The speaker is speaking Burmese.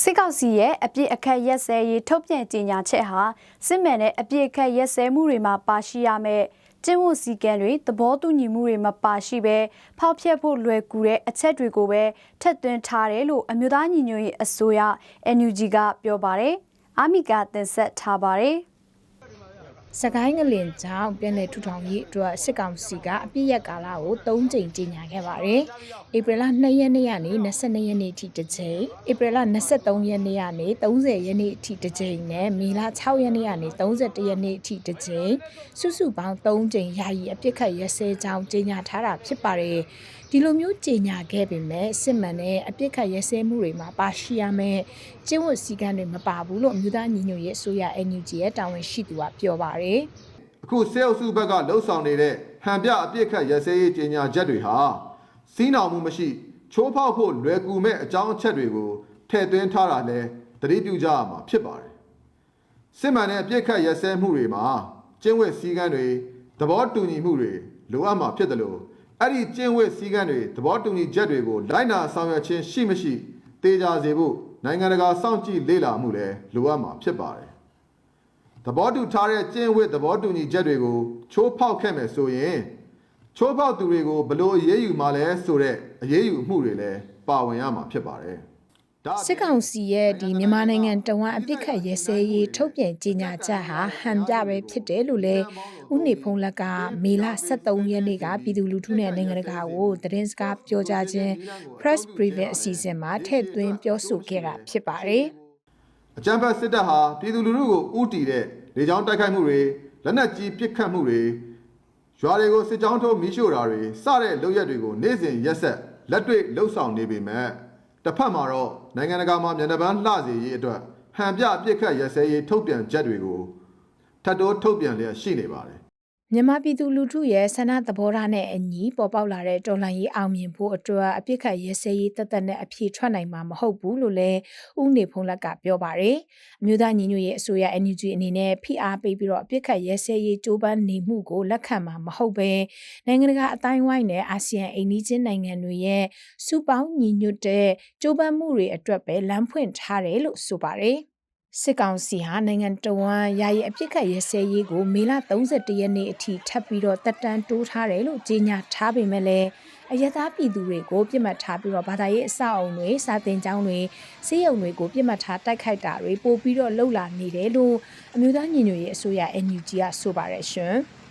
စစ်ကောင်စီရဲ့အပြစ်အခတ်ရက်စဲရေးထုတ်ပြန်ကြေညာချက်ဟာစစ်မှန်တဲ့အပြစ်အခတ်ရက်စဲမှုတွေမှာပါရှိရမယ့်ကျင့်ဝတ်စည်းကမ်းတွေသဘောတူညီမှုတွေမပါရှိဘဲဖောက်ဖျက်ဖို့လွယ်ကူတဲ့အချက်တွေကိုပဲထက်သွင်းထားတယ်လို့အမျိုးသားညီညွတ်ရေးအစိုးရ NUG ကပြောပါတယ်။အာမီကတင်ဆက်ထားပါတယ်။ စကိုင်းငလင်ကြောင့်ပြည်내ထူထောင်ရေးအတွက်စစ်ကောင်စီကအပြည့်ရက်ကာလကို3ကြိမ်ကြီးညာခဲ့ပါတယ်။ဧပြီလ2ရက်နေ့ကနေ22ရက်နေ့အထိတစ်ကြိမ်၊ဧပြီလ23ရက်နေ့ကနေ30ရက်နေ့အထိတစ်ကြိမ်နဲ့မေလ6ရက်နေ့ကနေ31ရက်နေ့အထိတစ်ကြိမ်စုစုပေါင်း3ကြိမ်ယာယီအပြစ်ခတ်ရဲစဲကြောင်းကြီးညာထားတာဖြစ်ပါတယ်။ဒီလိုမျိုးကြီးညာခဲ့ပေမဲ့စစ်မှန်တဲ့အပြစ်ခတ်ရဲစဲမှုတွေမှာပါရှိရမယ်ကျင့်ဝတ်စည်းကမ်းတွေမပါဘူးလို့အမျိုးသားညီညွတ်ရေးအစိုးရ NUG ရဲ့တာဝန်ရှိသူကပြောပါတယ်အခုစေအုပ်စုဘက်ကလှုပ်ဆောင်နေတဲ့ဟန်ပြအပြစ်ခတ်ရစဲရေးကြေညာချက်တွေဟာစီးနှောင်မှုမရှိချိုးဖောက်ဖို့လွယ်ကူမဲ့အကြောင်းအချက်တွေကိုထည့်သွင်းထားတာလဲသတိပြုကြရမှာဖြစ်ပါတယ်စစ်မှန်တဲ့အပြစ်ခတ်ရစဲမှုတွေမှာကျင့်ဝတ်စည်းကမ်းတွေသဘောတူညီမှုတွေလိုအပ်မှာဖြစ်တယ်လို့အဲ့ဒီကျင့်ဝတ်စည်းကမ်းတွေသဘောတူညီချက်တွေကိုလိုက်နာဆောင်ရွက်ခြင်းရှိမရှိတေချာစေဖို့နိုင်ငံတကာစောင့်ကြည့်လေ့လာမှုလည်းလိုအပ်မှာဖြစ်ပါတယ် သဘောတူထားတဲ့ကျင့်ဝတ်သဘောတူညီချက်တွေကိုချိုးဖောက်ခဲ့မယ်ဆိုရင်ချိုးဖောက်သူတွေကိုဘယ်လို့အရေးယူမှလဲဆိုတဲ့အရေးယူမှုတွေလည်းပါဝင်ရမှာဖြစ်ပါတယ်ဒါအပြင်စစ်ကောင်စီရဲ့ဒီမြန်မာနိုင်ငံတဝမ်းအပြစ်ခတ်ရဲစဲရေးထုတ်ပြန်ကြေညာချက်ဟာဟန်ပြပဲဖြစ်တယ်လို့လည်းဦးနေဖုံးလက်ကမေလ23ရက်နေ့ကပြည်သူလူထုနဲ့နိုင်ငံတကာကိုသတင်းစကားပြောကြားခြင်း press briefing အစီအစဉ်မှာထည့်သွင်းပြောဆိုခဲ့တာဖြစ်ပါတယ်။ အကြမ်းဖက်စစ်တပ်ဟာပြည်သူလူထုကိုဥတီတဲ့လေကြောင်းတိုက်ခိုက်မှုတွေလက်နက်ကြီးပစ်ခတ်မှုတွေရွာတွေကိုစစ်ကြောင်းထုတ်မီးရှို့တာတွေစတဲ့လုပ်ရက်တွေကိုနေ့စဉ်ရက်ဆက်လက်တွေ့လှုပ်ဆောင်နေပေမဲ့တစ်ဖက်မှာတော့နိုင်ငံတကာမှာမြန်တပန်းလှစေရေးအတွက်ဟန်ပြအပြစ်ခတ်ရစဲရေးထုတ်ပြန်ချက်တွေကိုထပ်တိုးထုတ်ပြန်လျက်ရှိနေပါတယ် မြန်မာပြည်သူလူထုရဲ့ဆန္ဒသဘောထားနဲ့အညီပေါ်ပေါက်လာတဲ့တော်လှန်ရေးအောင်မြင်ဖို့အတွက်အပြစ်ခတ်ရဲစဲရေးတသက်နဲ့အပြေထွက်နိုင်မှာမဟုတ်ဘူးလို့လည်းဦးနေဖုံးလက်ကပြောပါတယ်။အမျိုးသားညီညွတ်ရေးအစိုးရ NUG အနေနဲ့ဖိအားပေးပြီးတော့အပြစ်ခတ်ရဲစဲရေးကြိုးပမ်းနေမှုကိုလက်ခံမှာမဟုတ်ပဲနိုင်ငံတကာအတိုင်းဝိုင်းနဲ့အာဆီယံအိမ်နီးချင်းနိုင်ငံတွေရဲ့စုပေါင်းညီညွတ်တဲ့ကြိုးပမ်းမှုတွေအတွက်ပဲလမ်းဖွင့်ထားတယ်လို့ဆိုပါတယ်။ စစ်ကောင်စီဟာနိုင်ငံတော်ဝန်ယာယီအပြစ်ခတ်ရဲစဲရေးကိုမေလ31ရက်နေ့အထိထပ်ပြီးတော့တက်တန်းတိုးထားတယ်လို့ကြေညာထားပေမဲ့လည်းအယက်သားပြည်သူတွေကိုပြစ်မှတ်ထားပြီးတော့ဘာသာရေးအဆောက်အုံတွေစာတင်ကျောင်းတွေစေယုံတွေကိုပြစ်မှတ်ထားတိုက်ခိုက်တာတွေပို့ပြီးတော့လှုပ်လာနေတယ်လို့အမျိုးသားညီညွတ်ရေးအစိုးရ NUG ကဆိုပါတယ်ရှင်။